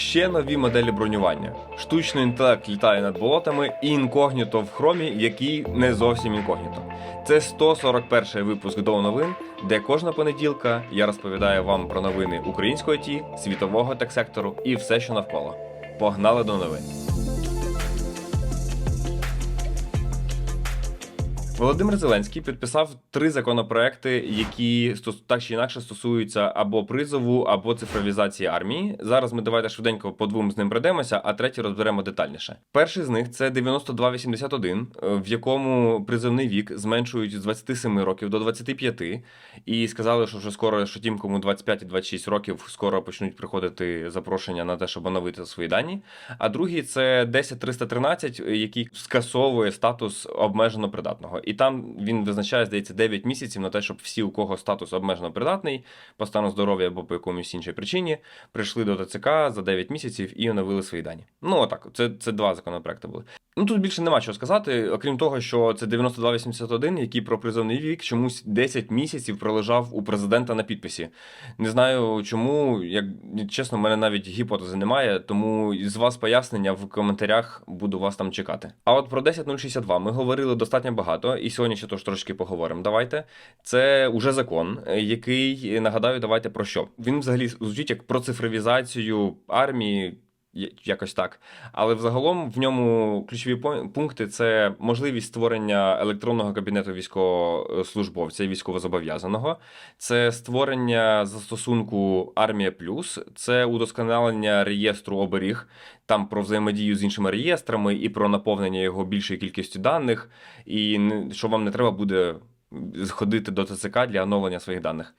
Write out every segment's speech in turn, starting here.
Ще нові моделі бронювання. Штучний інтелект літає над болотами і інкогніто в хромі, який не зовсім інкогніто. Це 141 випуск до новин, де кожна понеділка я розповідаю вам про новини української ті, світового тек-сектору і все, що навколо. Погнали до новин. Володимир Зеленський підписав три законопроекти, які так чи інакше стосуються або призову, або цифровізації армії. Зараз ми давайте швиденько по двом з ним пройдемося, а третій розберемо детальніше. Перший з них це 9281, е, в якому призовний вік зменшують з 27 років до 25, і сказали, що вже скоро, що тим, кому 25 і 26 років, скоро почнуть приходити запрошення на те, щоб оновити свої дані. А другий це 10313, який скасовує статус обмежено придатного. І там він визначає, здається, 9 місяців на те, щоб всі, у кого статус обмежено придатний, по стану здоров'я або по якомусь іншій причині, прийшли до ТЦК за 9 місяців і оновили свої дані. Ну, отак, це, це два законопроекти були. Ну тут більше нема чого сказати, окрім того, що це 9281, який про призовний вік чомусь 10 місяців пролежав у президента на підписі. Не знаю чому, як чесно, в мене навіть гіпотези немає, тому з вас пояснення в коментарях буду вас там чекати. А от про 10062 ми говорили достатньо багато, і сьогодні ще тож трошки поговоримо. Давайте. Це уже закон, який нагадаю, давайте про що. Він взагалі звучить як про цифровізацію армії. Якось так, але взагалом в ньому ключові пункти це можливість створення електронного кабінету військовослужбовця і військовозобов'язаного, це створення застосунку Армія Плюс, це удосконалення реєстру оберіг, там про взаємодію з іншими реєстрами і про наповнення його більшою кількістю даних, і що вам не треба буде ходити до ТЦК для оновлення своїх даних.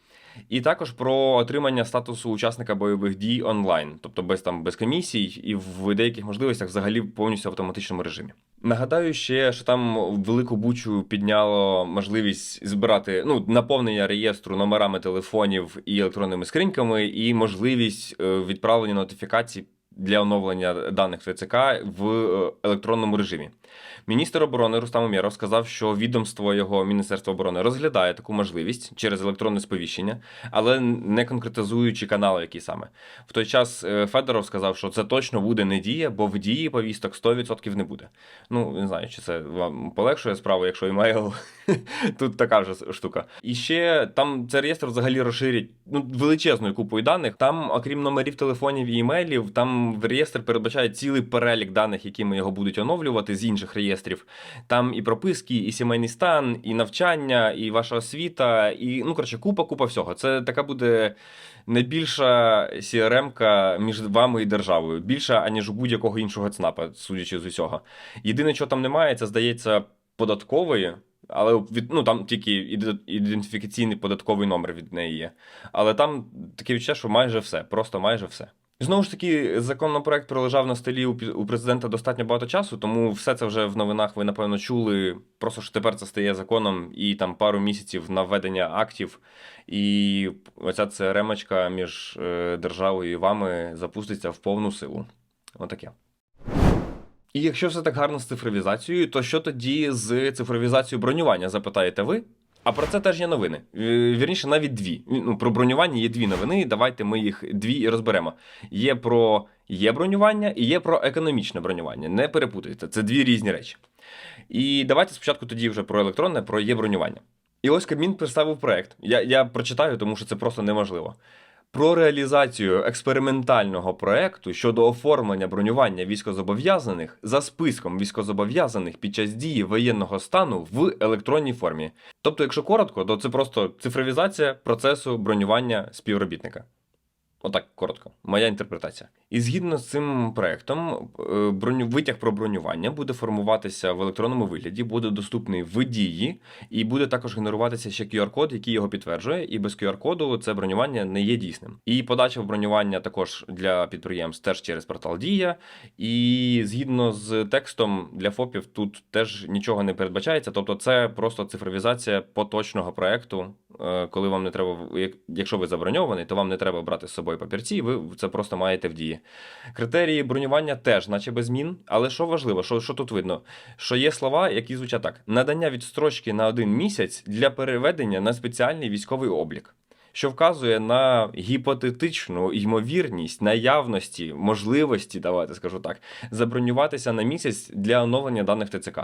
І також про отримання статусу учасника бойових дій онлайн, тобто без там без комісій, і в деяких можливостях взагалі повністю в автоматичному режимі. Нагадаю ще, що там велику бучу підняло можливість збирати ну наповнення реєстру номерами телефонів і електронними скриньками, і можливість е, відправлення нотифікацій для оновлення даних ТЦК в е, електронному режимі. Міністр оборони Рустам Умєров сказав, що відомство його Міністерства оборони розглядає таку можливість через електронне сповіщення, але не конкретизуючи канали, які саме. В той час е, Федоров сказав, що це точно буде не дія, бо в дії повісток 100% не буде. Ну, не знаю, чи це вам полегшує справу, якщо емейл. Тут така вже штука. І ще там цей реєстр взагалі розширять ну, величезною купою даних. Там, окрім номерів телефонів і імейлів, там в реєстр передбачає цілий перелік даних, якими його будуть оновлювати з інших реєстрів. Там і прописки, і сімейний стан, і навчання, і ваша освіта, і ну коротше, купа, купа всього. Це така буде найбільша CRM-ка між вами і державою, більша, аніж у будь-якого іншого ЦНАПа, судячи з усього. Єдине, що там немає, це здається податкової. Але від, ну, там тільки ідентифікаційний податковий номер від неї є. Але там таке відчуття, що майже все, просто майже все. Знову ж таки, законопроект пролежав на столі у президента достатньо багато часу, тому все це вже в новинах ви напевно чули. Просто що тепер це стає законом і там пару місяців на введення актів. І оця ЦРМочка між е, державою і вами запуститься в повну силу. Отаке. І якщо все так гарно з цифровізацією, то що тоді з цифровізацією бронювання, запитаєте ви? А про це теж є новини. Вірніше, навіть дві. Ну, про бронювання є дві новини. Давайте ми їх дві і розберемо. Є про є бронювання і є про економічне бронювання. Не перепутайте, це дві різні речі. І давайте спочатку тоді вже про електронне, про є бронювання. І ось Кабмін представив проект. Я, я прочитаю, тому що це просто неможливо. Про реалізацію експериментального проекту щодо оформлення бронювання військозобов'язаних за списком військозобов'язаних під час дії воєнного стану в електронній формі. Тобто, якщо коротко, то це просто цифровізація процесу бронювання співробітника. Отак коротко, моя інтерпретація. І згідно з цим проектом, е, броню... витяг про бронювання буде формуватися в електронному вигляді, буде доступний в дії, і буде також генеруватися ще QR-код, який його підтверджує. І без QR-коду це бронювання не є дійсним. І подача в бронювання також для підприємств теж через портал Дія. І згідно з текстом для ФОПів тут теж нічого не передбачається. Тобто, це просто цифровізація поточного проекту. Е, Коли вам не треба, як- якщо ви заброньований, то вам не треба брати з собою папірці, ви це просто маєте в дії. Критерії бронювання теж, наче без змін. Але що важливо, що, що тут видно? Що є слова, які звучать так: надання відстрочки на один місяць для переведення на спеціальний військовий облік. Що вказує на гіпотетичну ймовірність наявності, можливості, давайте скажу так, забронюватися на місяць для оновлення даних ТЦК.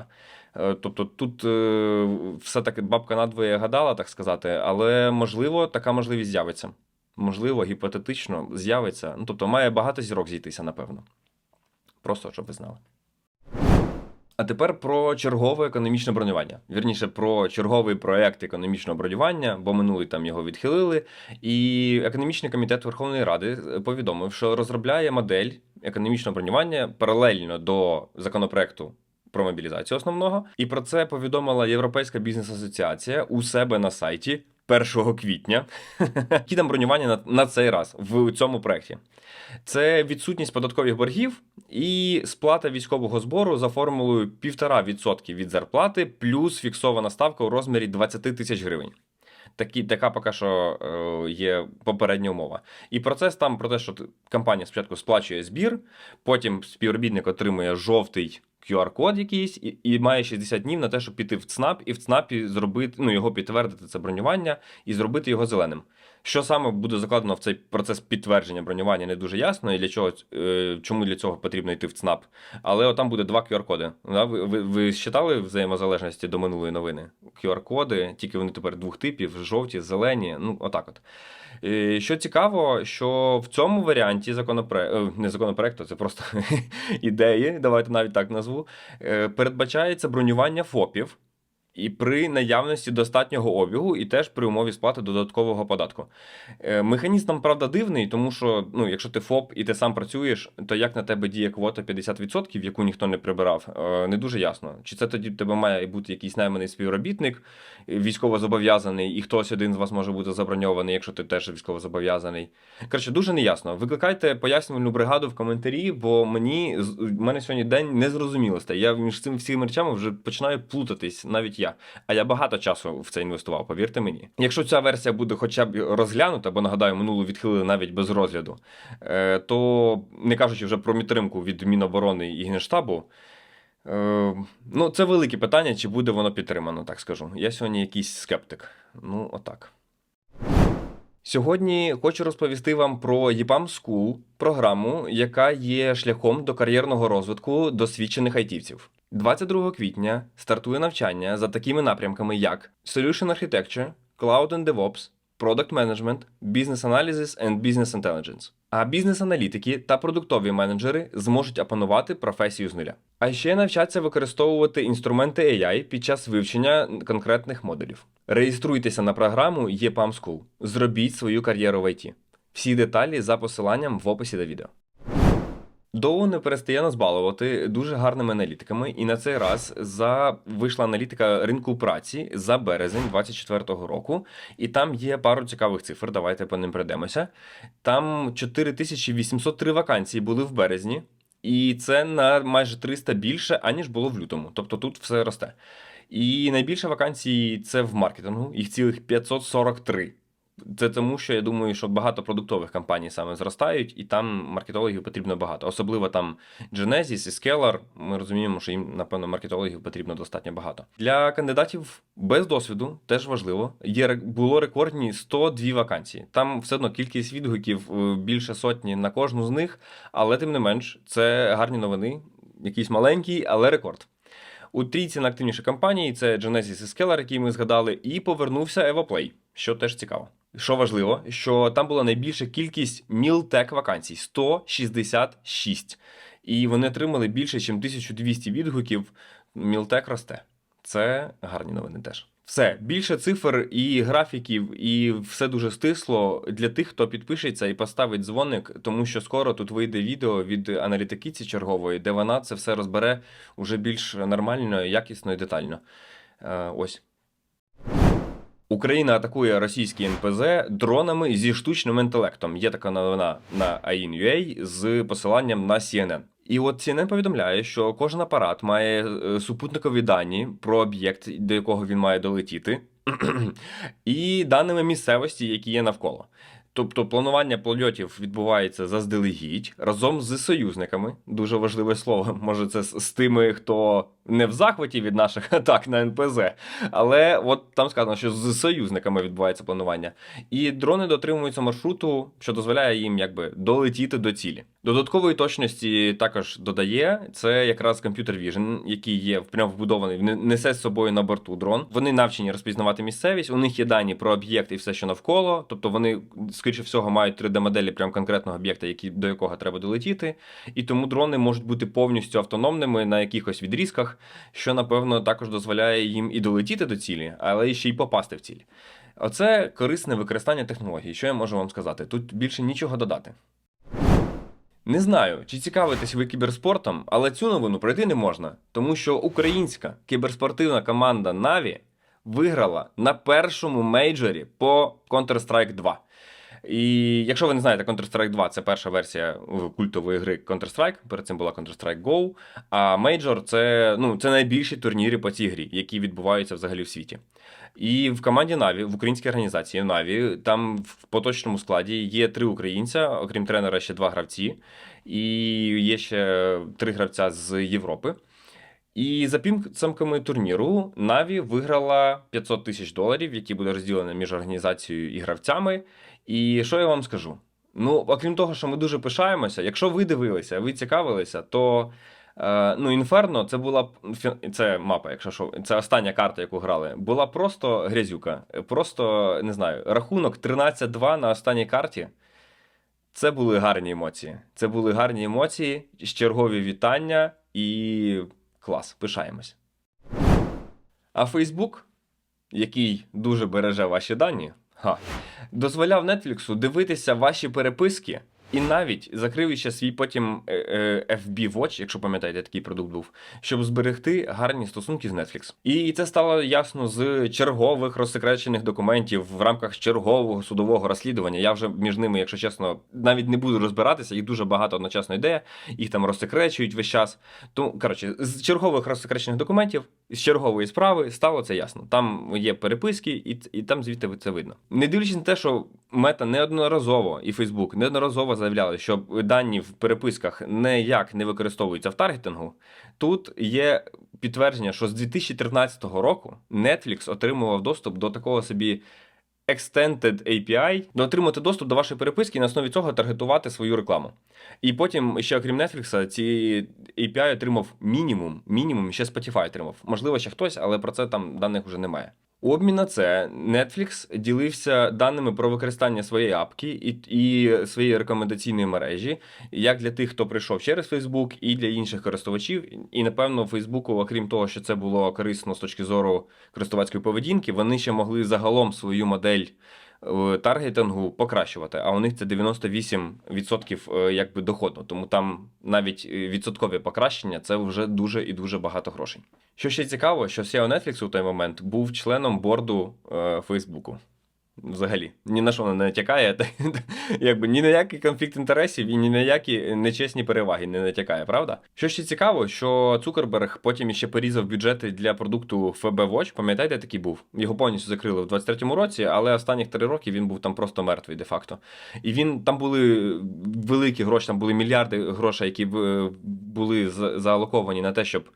Е, Тобто тут е, все-таки бабка надвоє гадала, так сказати, але можливо така можливість з'явиться. Можливо, гіпотетично з'явиться. Ну, тобто має багато зірок зійтися, напевно. Просто щоб ви знали. А тепер про чергове економічне бронювання. Вірніше, про черговий проект економічного бронювання, бо минулий там його відхилили. І економічний комітет Верховної Ради повідомив, що розробляє модель економічного бронювання паралельно до законопроекту про мобілізацію основного. І про це повідомила Європейська бізнес-асоціація у себе на сайті 1 квітня. Які там бронювання на, на цей раз в цьому проєкті. Це відсутність податкових боргів і сплата військового збору за формулою 1,5% від зарплати плюс фіксована ставка у розмірі 20 тисяч гривень. Такі, така поки що е, є попередня умова. І процес там про те, що компанія спочатку сплачує збір, потім співробітник отримує жовтий QR-код якийсь і, і має 60 днів на те, щоб піти в ЦНАП і в ЦНАПі зробити, ну, його підтвердити це бронювання і зробити його зеленим. Що саме буде закладено в цей процес підтвердження бронювання, не дуже ясно, і для чого, е, чому для цього потрібно йти в ЦНАП. Але там буде два QR-коди. Ви, ви, ви считали взаємозалежності до минулої новини? QR-коди, тільки вони тепер двох типів: жовті, зелені. Ну, отак от. Е, Що цікаво, що в цьому варіанті законопроекту, не законопроекту, це просто ідеї, давайте навіть так назву, е, передбачається бронювання ФОПів. І при наявності достатнього обігу, і теж при умові сплати додаткового податку. Е, Механізм там, правда, дивний, тому що ну, якщо ти ФОП і ти сам працюєш, то як на тебе діє квота 50%, яку ніхто не прибирав, е, не дуже ясно. Чи це тоді в тебе має бути якийсь найманий співробітник, е, військовозобов'язаний, і хтось один з вас може бути заброньований, якщо ти теж військовозобов'язаний. Коротше, дуже неясно. Викликайте пояснювальну бригаду в коментарі, бо мені в мене сьогодні день не зрозуміло. Я між цими всіми речами вже починаю плутатись, навіть я. А я багато часу в це інвестував, повірте мені. Якщо ця версія буде хоча б розглянута, бо нагадаю, минулу відхилили навіть без розгляду, е, то не кажучи вже про підтримку від Міноборони і Генштабу. е, Ну, це велике питання, чи буде воно підтримано, так скажу. Я сьогодні якийсь скептик. Ну, отак. Сьогодні хочу розповісти вам про EPAM School, програму, яка є шляхом до кар'єрного розвитку досвідчених айтівців. 22 квітня стартує навчання за такими напрямками, як Solution Architecture, Cloud and DevOps, Product Management, Business Analysis and Business Intelligence. А бізнес-аналітики та продуктові менеджери зможуть опанувати професію з нуля. А ще навчаться використовувати інструменти AI під час вивчення конкретних модулів. Реєструйтеся на програму EPAM School. Зробіть свою кар'єру в IT. Всі деталі за посиланням в описі до відео. Доу не перестає нас балувати дуже гарними аналітиками, і на цей раз за вийшла аналітика ринку праці за березень 2024 року. І там є пару цікавих цифр. Давайте по ним пройдемося. Там 4803 вакансії були в березні, і це на майже 300 більше, аніж було в лютому. Тобто тут все росте. І найбільше вакансій це в маркетингу, їх цілих 543. Це тому, що я думаю, що багато продуктових компаній саме зростають, і там маркетологів потрібно багато. Особливо там Genesis і Scalar, Ми розуміємо, що їм, напевно, маркетологів потрібно достатньо багато. Для кандидатів без досвіду теж важливо. Є було рекордні 102 вакансії. Там все одно кількість відгуків е, більше сотні на кожну з них, але тим не менш, це гарні новини, якийсь маленький, але рекорд. У трійці найактивніші компанії це Genesis і Scalar, які ми згадали, і повернувся EvoPlay, що теж цікаво. Що важливо, що там була найбільша кількість мілтек вакансій 166. І вони отримали більше, ніж 1200 відгуків. Мілтек росте. Це гарні новини теж. Все, більше цифр і графіків, і все дуже стисло для тих, хто підпишеться і поставить дзвоник, тому що скоро тут вийде відео від аналітикиці чергової, де вона це все розбере уже більш нормально, якісно і детально. Е, ось. Україна атакує російські НПЗ дронами зі штучним інтелектом. Є така новина на AIN.ua з посиланням на CNN. І от CNN повідомляє, що кожен апарат має е, супутникові дані про об'єкт, до якого він має долетіти, і даними місцевості, які є навколо. Тобто планування польотів відбувається заздалегідь разом з союзниками. Дуже важливе слово. Може, це з тими, хто не в захваті від наших атак на НПЗ, але от там сказано, що з союзниками відбувається планування. І дрони дотримуються маршруту, що дозволяє їм якби долетіти до цілі. Додаткової точності також додає це якраз комп'ютер Vision, який є прямо вбудований, несе з собою на борту дрон. Вони навчені розпізнавати місцевість. У них є дані про об'єкт і все, що навколо. Тобто вони, скоріше всього, мають 3D-моделі прям конкретного об'єкта, які, до якого треба долетіти. І тому дрони можуть бути повністю автономними на якихось відрізках, що напевно також дозволяє їм і долетіти до цілі, але ще й попасти в ціль. Оце корисне використання технологій. Що я можу вам сказати? Тут більше нічого додати. Не знаю, чи цікавитесь ви кіберспортом, але цю новину пройти не можна, тому що українська кіберспортивна команда Na'Vi виграла на першому мейджорі по Counter-Strike 2. І якщо ви не знаєте, Counter-Strike 2 це перша версія е, культової гри Counter-Strike, перед цим була Counter-Strike Go. А Major це, ну, це найбільші турніри по цій грі, які відбуваються взагалі в світі. І в команді Na'Vi, в українській організації Na'Vi, там в поточному складі є три українця, окрім тренера, ще два гравці, і є ще три гравця з Європи. І за підсумками турніру Na'Vi виграла 500 тисяч доларів, які буде розділені між організацією і гравцями. І що я вам скажу? Ну, окрім того, що ми дуже пишаємося, якщо ви дивилися, ви цікавилися, то е, ну, Інферно це була це мапа, якщо що, це остання карта, яку грали, була просто грязюка. Просто не знаю, рахунок 13-2 на останній карті. Це були гарні емоції. Це були гарні емоції, чергові вітання і клас, пишаємось. А Facebook, який дуже береже ваші дані, ха, дозволяв Netflix дивитися ваші переписки і навіть закрив ще свій потім е, е, FB Watch, якщо пам'ятаєте, такий продукт був, щоб зберегти гарні стосунки з Netflix. І це стало ясно з чергових розсекречених документів в рамках чергового судового розслідування. Я вже між ними, якщо чесно, навіть не буду розбиратися, їх дуже багато одночасно йде, їх там розсекречують весь час. Тому, коротше, з чергових розсекречених документів, з чергової справи стало це ясно. Там є переписки, і, і там звідти це видно. Не дивлячись на те, що мета неодноразово і Фейсбук неодноразово заявляли, що дані в переписках ніяк не використовуються в таргетингу. Тут є підтвердження, що з 2013 року Netflix отримував доступ до такого собі. Extended API, де отримати доступ до вашої переписки і на основі цього таргетувати свою рекламу. І потім ще окрім Netflix, ці API отримав мінімум, мінімум ще Spotify отримав. Можливо, ще хтось, але про це там даних вже немає. У обмін на це Netflix ділився даними про використання своєї апки і, і своєї рекомендаційної мережі, як для тих, хто прийшов через Facebook, і для інших користувачів. І напевно, Фейсбуку, окрім того, що це було корисно з точки зору користувацької поведінки, вони ще могли загалом свою модель таргетингу покращувати. А у них це 98% е, якби доходу. Тому там навіть е, відсоткові покращення це вже дуже і дуже багато грошей. Що ще цікаво, що SEO Netflix у той момент був членом борду е, Фейсбуку. Взагалі, ні на що не натякає, та- якби ні на який конфлікт інтересів і ні на які нечесні переваги не натякає, правда? Що ще цікаво, що Цукерберг потім іще порізав бюджети для продукту FB Watch, пам'ятаєте, такий був? Його повністю закрили в 23-му році, але останніх три роки він був там просто мертвий де-факто. І він там були великі гроші, там були мільярди грошей, які е, були за- зaalоковані на те, щоб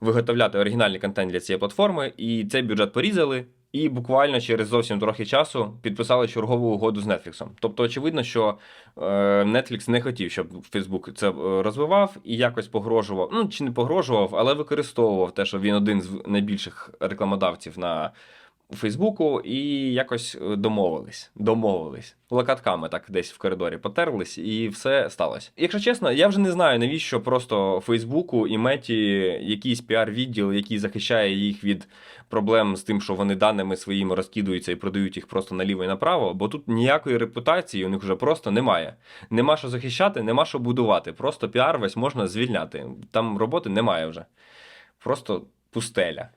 виготовляти оригінальний контент для цієї платформи, і цей бюджет порізали. І буквально через зовсім трохи часу підписали чергову угоду з Netflix. Тобто, очевидно, що е, Netflix не хотів, щоб Facebook це е, розвивав і якось погрожував. Ну чи не погрожував, але використовував те, що він один з найбільших рекламодавців на Фейсбуку, і якось е, домовились. Домовились. Локатками так десь в коридорі потерлись, і все сталося. Якщо чесно, я вже не знаю, навіщо просто Фейсбуку і меті якийсь піар-відділ, який захищає їх від проблем з тим, що вони даними своїми розкидуються і продають їх просто наліво і направо, бо тут ніякої репутації у них вже просто немає. Нема що захищати, нема що будувати. Просто піар весь можна звільняти. Там роботи немає вже. Просто пустеля.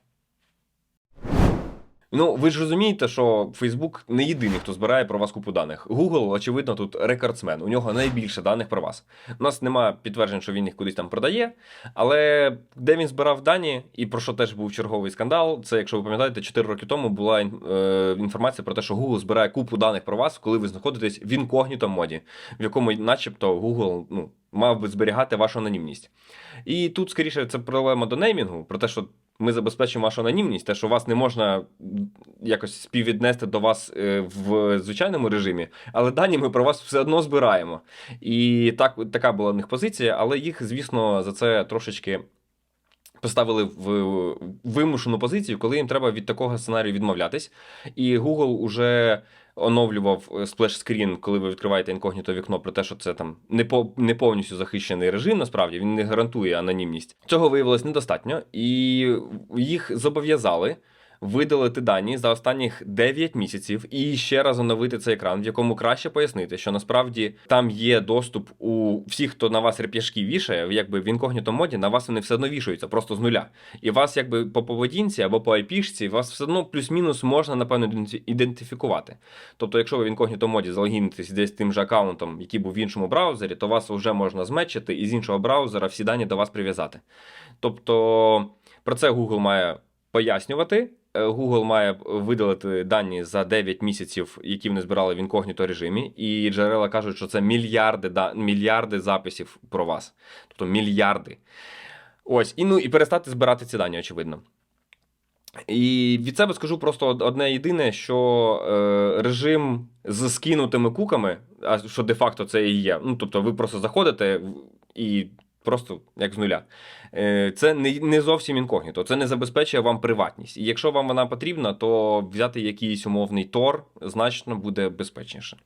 Ну, ви ж розумієте, що Facebook не єдиний, хто збирає про вас купу даних. Google, очевидно, тут рекордсмен. У нього найбільше даних про вас. У нас немає підтверджень, що він їх кудись там продає. Але де він збирав дані, і про що теж був черговий скандал, це, якщо ви пам'ятаєте, 4 роки тому була е, інформація про те, що Google збирає купу даних про вас, коли ви знаходитесь в інкогніто моді, в якому, начебто, Google ну, мав би зберігати вашу анонімність. І тут, скоріше, це проблема до неймінгу, про те, що ми забезпечимо вашу анонімність, те, що вас не можна якось співвіднести до вас е, в звичайному режимі, але дані ми про вас все одно збираємо. І так, така була в них позиція, але їх, звісно, за це трошечки. Поставили в вимушену позицію, коли їм треба від такого сценарію відмовлятись. І Google уже оновлював сплеш-скрін, коли ви відкриваєте інкогніто вікно, про те, що це там не по не повністю захищений режим. Насправді він не гарантує анонімність. Цього виявилось недостатньо, і їх зобов'язали. Видалити дані за останніх 9 місяців і ще раз оновити цей екран, в якому краще пояснити, що насправді там є доступ у всіх, хто на вас реп'яшки вішає, якби в інкогніто моді на вас вони все одно вішаються, просто з нуля. І вас, якби по поведінці або по IP-шці, вас все одно плюс-мінус можна, напевно, ідентифікувати. Тобто, якщо ви в інкогніто моді залогінитесь десь тим же аккаунтом, який був в іншому браузері, то вас вже можна змечити і з іншого браузера всі дані до вас прив'язати. Тобто про це Google має пояснювати. Е, Google має видалити дані за 9 місяців, які вони збирали в інкогніто режимі, і джерела кажуть, що це мільярди, да, мільярди записів про вас. Тобто мільярди. Ось, і ну і перестати збирати ці дані, очевидно. І від себе скажу просто одне єдине, що е, режим з скинутими куками, а що де-факто це і є. Ну, тобто, ви просто заходите і просто як з нуля. Е, Це не, не зовсім інкогніто, це не забезпечує вам приватність. І якщо вам вона потрібна, то взяти якийсь умовний Тор значно буде безпечніше.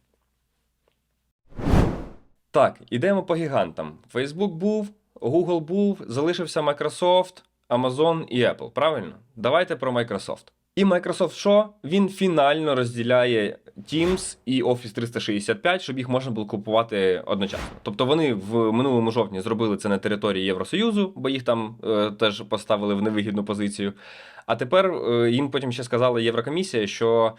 Так, ідемо по гігантам. Facebook був, Google був, залишився Microsoft, Amazon і Apple. Правильно? Давайте про Microsoft. І Microsoft що? Він фінально розділяє Teams і Office 365, щоб їх можна було купувати одночасно. Тобто вони в минулому жовтні зробили це на території Євросоюзу, бо їх там е, теж поставили в невигідну позицію. А тепер е, їм потім ще сказала Єврокомісія, що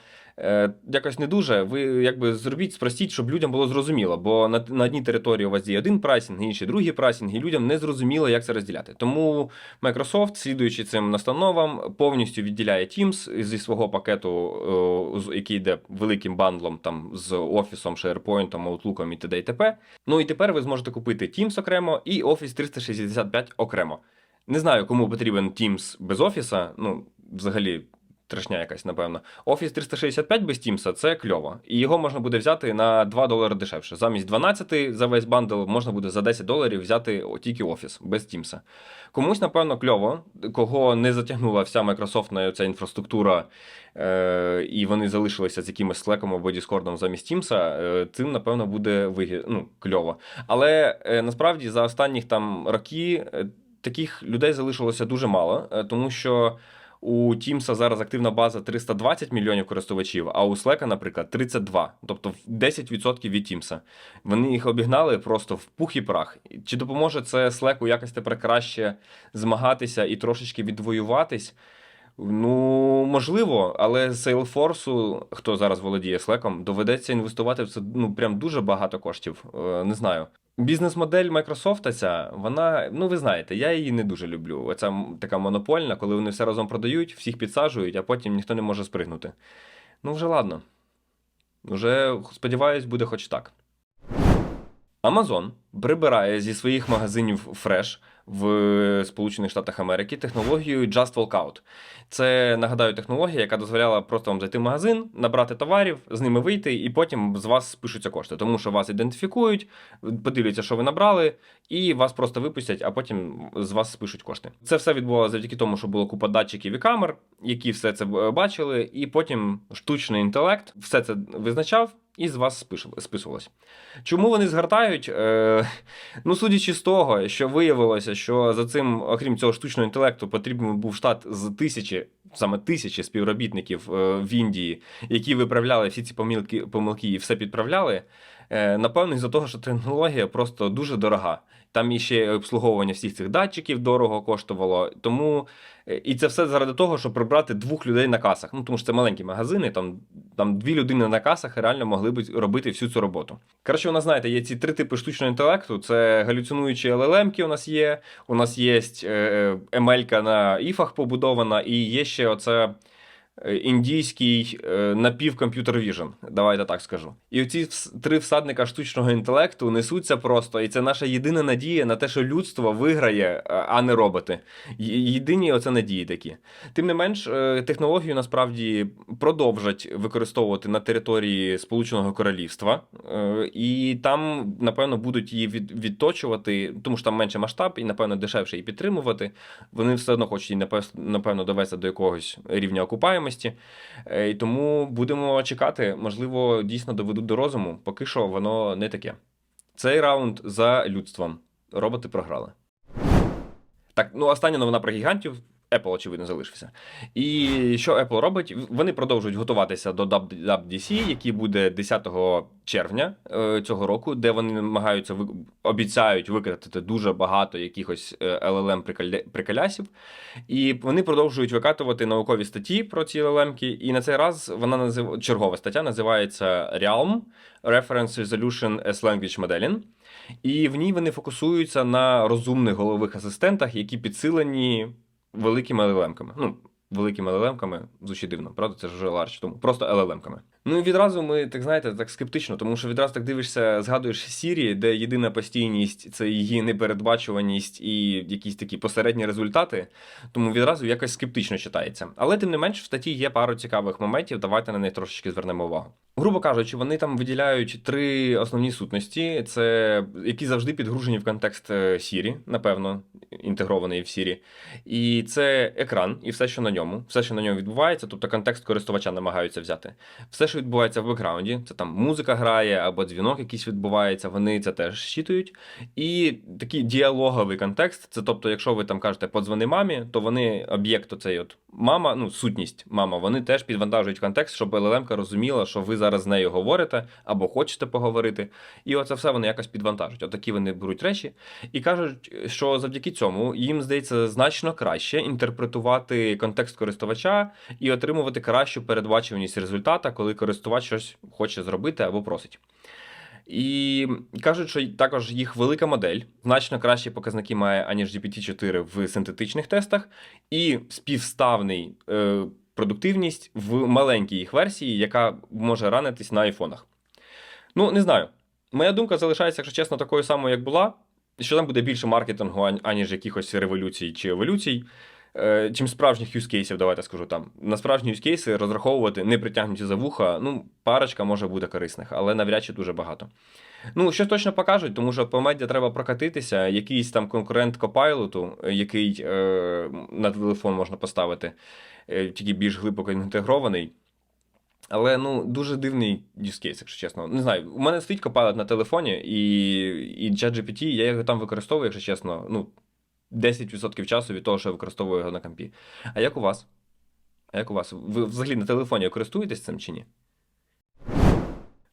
якось не дуже. Ви якби зробіть, спростіть, щоб людям було зрозуміло. Бо на, на одній території у вас є один прайсинг, інший другий прайсинг, і людям не зрозуміло, як це розділяти. Тому Microsoft, слідуючи цим настановам, повністю відділяє Teams зі свого пакету, е, який йде великим бандлом там з офісом, SharePoint, Outlook і т.д. і т.п. Ну і тепер ви зможете купити Teams окремо і Office 365 окремо. Не знаю, кому потрібен Teams без офіса. Ну, взагалі, трешня якась, напевно. Office 365 без Teams це кльово. І його можна буде взяти на 2 долари дешевше. Замість 12 за весь бандл можна буде за 10 доларів взяти тільки Office без Teams. Комусь, напевно, кльово, кого не затягнула вся Microsoft ця інфраструктура, е- і вони залишилися з якимось Slack або Discord замість Teams, е- цим, напевно, буде вигі... ну, кльово. Але е, насправді за останніх там роки е, таких людей залишилося дуже мало, е, тому що у Teams зараз активна база 320 мільйонів користувачів, а у Slack, наприклад, 32, тобто в 10% від Teams. Вони їх обігнали просто в пух і прах. Чи допоможе це Slack якось тепер краще змагатися і трошечки відвоюватись? Ну, можливо, але Salesforce, хто зараз володіє Slack, доведеться інвестувати в це ну прям дуже багато коштів. Е, Не знаю. Бізнес-модель Microsoft ця, вона, ну ви знаєте, я її не дуже люблю. Оця така монопольна, коли вони все разом продають, всіх підсаджують, а потім ніхто не може спригнути. Ну, вже ладно. Вже, сподіваюсь, буде хоч так. Amazon прибирає зі своїх магазинів Fresh в Сполучених Штатах Америки технологію Just Walk Out. Це нагадаю технологія, яка дозволяла просто вам зайти в магазин, набрати товарів, з ними вийти, і потім з вас спишуться кошти, тому що вас ідентифікують, подивляться, що ви набрали, і вас просто випустять, а потім з вас спишуть кошти. Це все відбувалося завдяки тому, що було купа датчиків і камер, які все це е, бачили, і потім штучний інтелект все це визначав. І з вас списувалось. Чому вони згортають? Е, ну, судячи з того, що виявилося, що за цим, окрім цього штучного інтелекту, потрібен був штат з тисячі, саме тисячі співробітників е, в Індії, які виправляли всі ці помилки, помилки і все підправляли. Е, напевно, із-за того, що технологія просто дуже дорога. Там іще обслуговування всіх цих датчиків дорого коштувало. Тому е, і це все заради того, щоб прибрати двох людей на касах. Ну тому що це маленькі магазини, там, там дві людини на касах реально могли б робити всю цю роботу. Коротше, у нас знаєте, є ці три типи штучного інтелекту: це галюцинуючі LLM-ки у нас є. У нас є е, емелька на іфах побудована, і є ще оце. Е, Індійський е, напівкомп'ютер віжн, давайте так скажу. І оці три всадника штучного інтелекту несуться просто, і це наша єдина надія на те, що людство виграє, а- а не роботи. Єдині оце надії такі. Тим не менш, е, технологію насправді продовжать використовувати на території Сполученого Королівства, е, і там, напевно, будуть її відточувати, тому що там менше масштаб, і напевно дешевше її підтримувати. Вони все одно хочуть її напев- напевно довести до якогось рівня окупаємості. Е, І тому будемо чекати, можливо, дійсно доведуть до розуму. Поки що воно не таке. Цей раунд за людством. Роботи програли. Так, ну остання новина про гігантів. Apple, очевидно, залишився. І що Apple робить? Вони продовжують готуватися до WWDC, який буде 10 червня е, цього року, де вони намагаються обіцяють викатати дуже багато якихось е, LLM приколясів. І вони продовжують викатувати наукові статті про ці LLM, і на цей раз вона назив... чергова стаття називається Realm Reference Resolution as Language Modeling. І в ній вони фокусуються на розумних голових асистентах, які підсилені великими LLM-ками. Ну, великими LLM-ками звучить дивно, правда? Це ж вже ларч, тому просто LLM-ками. Ну і відразу ми, так знаєте, так скептично, тому що відразу так дивишся, згадуєш Сірі, де єдина постійність це її непередбачуваність і якісь такі посередні результати. Тому відразу якось скептично читається. Але тим не менш, в статті є пару цікавих моментів. Давайте на них трошечки звернемо увагу. Грубо кажучи, вони там виділяють три основні сутності, це які завжди підгружені в контекст е, Сірі, напевно, інтегрований в Сірі. І це екран, і все, що на ньому, все, що на ньому відбувається, тобто контекст користувача намагаються взяти. Все, що відбувається в бекграунді, це там музика грає або дзвінок якийсь відбувається, вони це теж щитують. І такий діалоговий контекст, це тобто, якщо ви там кажете подзвони мамі, то вони об'єкт оцей от мама, ну сутність мама, вони теж підвантажують контекст, щоб LLM розуміла, що ви зараз з нею говорите або хочете поговорити. І оце все вони якось підвантажують. Отакі вони беруть речі і кажуть, що завдяки цьому їм здається значно краще інтерпретувати контекст користувача і отримувати кращу передбачуваність результата, коли користувач щось хоче зробити або просить. І кажуть, що також їх велика модель значно кращі показники має, аніж GPT-4 в синтетичних тестах, і співставний е, продуктивність в маленькій їх версії, яка може ранитись на айфонах. Ну, не знаю. Моя думка залишається, якщо чесно, такою самою, як була, що там буде більше маркетингу, аніж якихось революцій чи еволюцій. Е, Чим справжніх юзкейсів, давайте скажу там. На справжні юзкейси розраховувати не притягнуті за вуха, ну, парочка може бути корисних, але навряд чи дуже багато. Ну, що точно покажуть, тому що по медіа треба прокатитися, якийсь там конкурент Копайлоту, який е, на телефон можна поставити, е, тільки більш глибоко інтегрований. Але ну дуже дивний case, якщо чесно. Не знаю, у мене стоїть Copilot на телефоні, і, і ChatGPT, я його там використовую, якщо чесно, ну, 10% часу від того, що я використовую його на компі. А як у вас? А як у вас? Ви взагалі на телефоні користуєтесь цим чи ні?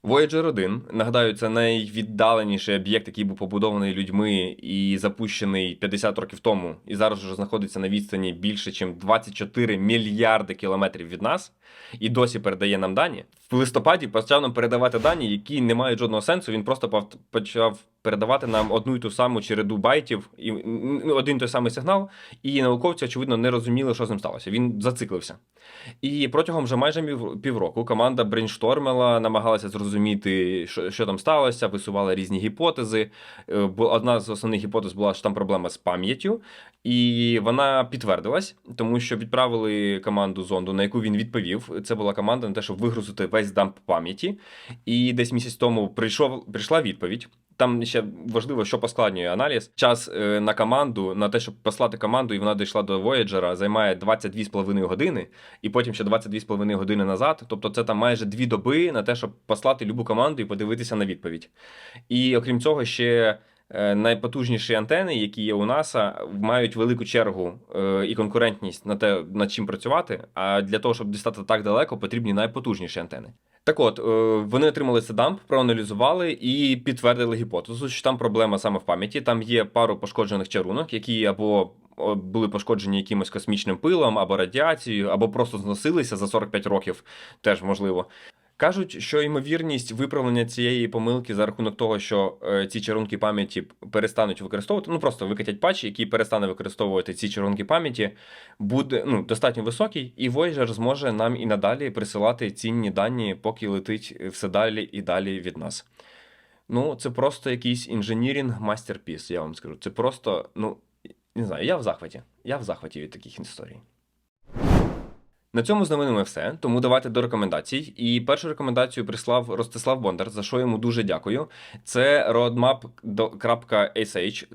Voyager 1, нагадаю, це найвіддаленіший об'єкт, який був побудований людьми і запущений 50 років тому, і зараз вже знаходиться на відстані більше, ніж 24 мільярди кілометрів від нас, і досі передає нам дані. В листопаді почав нам передавати дані, які не мають жодного сенсу. Він просто почав передавати нам одну і ту саму череду байтів, і м, один той самий сигнал, і науковці, очевидно, не розуміли, що з ним сталося. Він зациклився. І протягом вже майже півроку команда брейнштормила, намагалася зрозуміти, що, там сталося, висувала різні гіпотези. Е, Одна з основних гіпотез була, що там проблема з пам'яттю, і вона підтвердилась, тому що відправили команду зонду, на яку він відповів. Це була команда на те, щоб вигрузити весь дамп пам'яті. І десь місяць тому прийшов, прийшла відповідь. Там ще важливо, що поскладнює аналіз. Час е, на команду, на те, щоб послати команду, і вона дійшла до Voyager, займає 22,5 години, і потім ще 22,5 години назад. Тобто це там майже дві доби на те, щоб послати любу команду і подивитися на відповідь. І окрім цього, ще найпотужніші антени, які є у НАСА, мають велику чергу е, і конкурентність на те, над чим працювати. А для того, щоб дістати так далеко, потрібні найпотужніші антени. Так от, е, вони отримали це дамп, проаналізували і підтвердили гіпотезу, що там проблема саме в пам'яті. Там є пару пошкоджених чарунок, які або були пошкоджені якимось космічним пилом, або радіацією, або просто зносилися за 45 років, теж можливо. Кажуть, що ймовірність виправлення цієї помилки за рахунок того, що е, ці чарунки пам'яті перестануть використовувати, ну просто викатять патч, який перестане використовувати ці чарунки пам'яті, буде ну, достатньо високий, і Voyager зможе нам і надалі присилати цінні дані, поки летить все далі і далі від нас. Ну, це просто якийсь інженірінг мастерпіс, я вам скажу. Це просто, ну, не знаю, я в захваті. Я в захваті від таких історій. На цьому з новинами все. Тому давайте до рекомендацій. І першу рекомендацію прислав Ростислав Бондар, за що йому дуже дякую. Це roadmap.sh.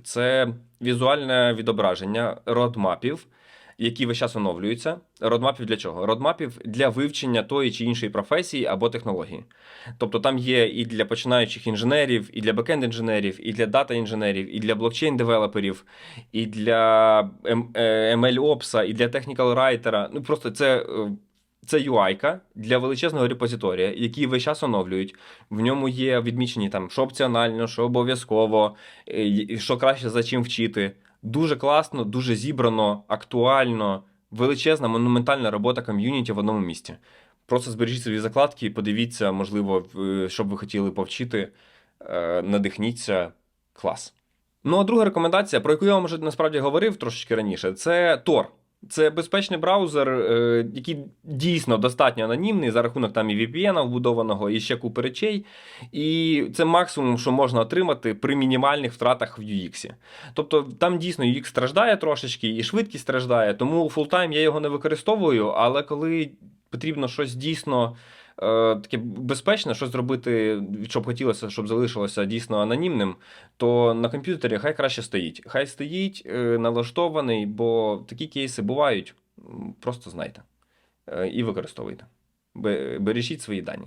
Це візуальне відображення родмапів, які весь час оновлюються. Родмапів для чого? Родмапів для вивчення тої чи іншої професії або технології. Тобто там є і для починаючих інженерів, і для бекенд інженерів, і для дата інженерів, і для блокчейн девелоперів, і для ML Ops, і для technical writer. Ну просто це. е, Це UI для величезного репозиторія, який весь час оновлюють. В ньому є відмічені там, що опціонально, що обов'язково, е, що краще за чим вчити. Дуже класно, дуже зібрано, актуально, величезна монументальна робота ком'юніті в одному місці. Просто збережіть собі закладки, подивіться, можливо, що б ви хотіли повчити, е, надихніться. Клас. Ну, а друга рекомендація, про яку я вам вже насправді говорив трошечки раніше, це Tor. Це безпечний браузер, е, який дійсно достатньо анонімний за рахунок там і VPN вбудованого, і ще купи речей. І це максимум, що можна отримати при мінімальних втратах в UX. Тобто там дійсно UX страждає трошечки, і швидкість страждає, тому фултайм я його не використовую, але коли потрібно щось дійсно. Е, Таке безпечне, щось зробити, щоб хотілося, щоб залишилося дійсно анонімним, то на комп'ютері хай краще стоїть. Хай стоїть е, налаштований, бо такі кейси бувають. Просто знайте Е, і використовуйте. Бережіть свої дані.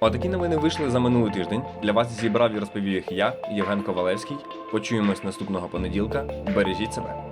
Отакі новини вийшли за минулий тиждень. Для вас зібрав і розповів їх я, Євген Ковалевський. Почуємось наступного понеділка. Бережіть себе.